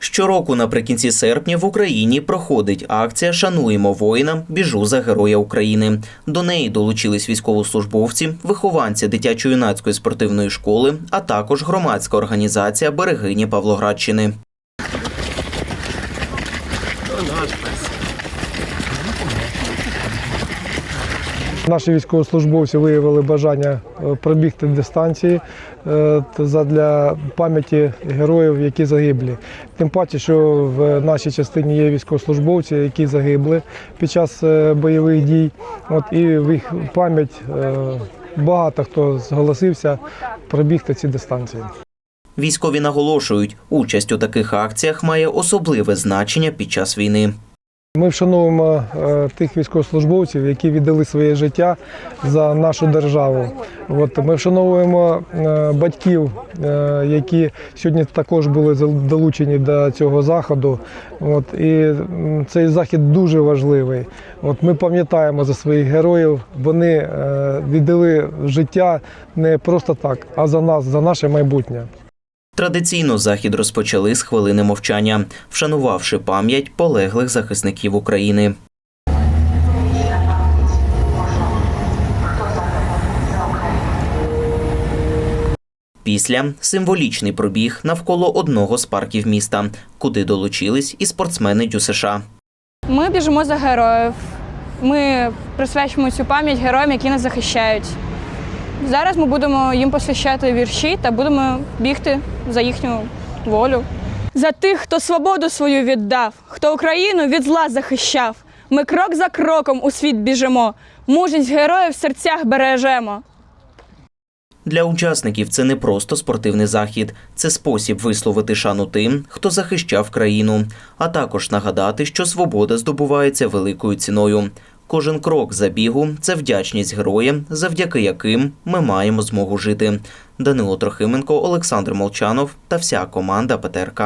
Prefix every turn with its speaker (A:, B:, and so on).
A: Щороку наприкінці серпня в Україні проходить акція Шануємо воїна, біжу за героя України. До неї долучились військовослужбовці, вихованці дитячо-юнацької спортивної школи, а також громадська організація Берегині Павлоградщини.
B: Наші військовослужбовці виявили бажання е, пробігти дистанції е, задля пам'яті героїв, які загиблі. Тим паче, що в нашій частині є військовослужбовці, які загибли під час е, бойових дій. От і в їх пам'ять багато хто зголосився пробігти ці дистанції.
A: Військові наголошують, участь у таких акціях має особливе значення під час війни.
B: Ми вшановуємо е, тих військовослужбовців, які віддали своє життя за нашу державу. От ми вшановуємо е, батьків, е, які сьогодні також були долучені до цього заходу. От і цей захід дуже важливий. От ми пам'ятаємо за своїх героїв. Вони віддали життя не просто так, а за нас, за наше майбутнє.
A: Традиційно захід розпочали з хвилини мовчання, вшанувавши пам'ять полеглих захисників України. Після символічний пробіг навколо одного з парків міста, куди долучились і спортсмени ДЮСШ.
C: Ми біжимо за героїв. Ми присвячуємо цю пам'ять героям, які нас захищають. Зараз ми будемо їм посвящати вірші та будемо бігти за їхню волю. За тих, хто свободу свою віддав, хто Україну від зла захищав. Ми крок за кроком у світ біжимо. Мужність героїв в серцях бережемо.
A: Для учасників це не просто спортивний захід, це спосіб висловити шану тим, хто захищав країну, а також нагадати, що свобода здобувається великою ціною. Кожен крок забігу це вдячність героям, завдяки яким ми маємо змогу жити. Данило Трохименко, Олександр Молчанов та вся команда ПТРК.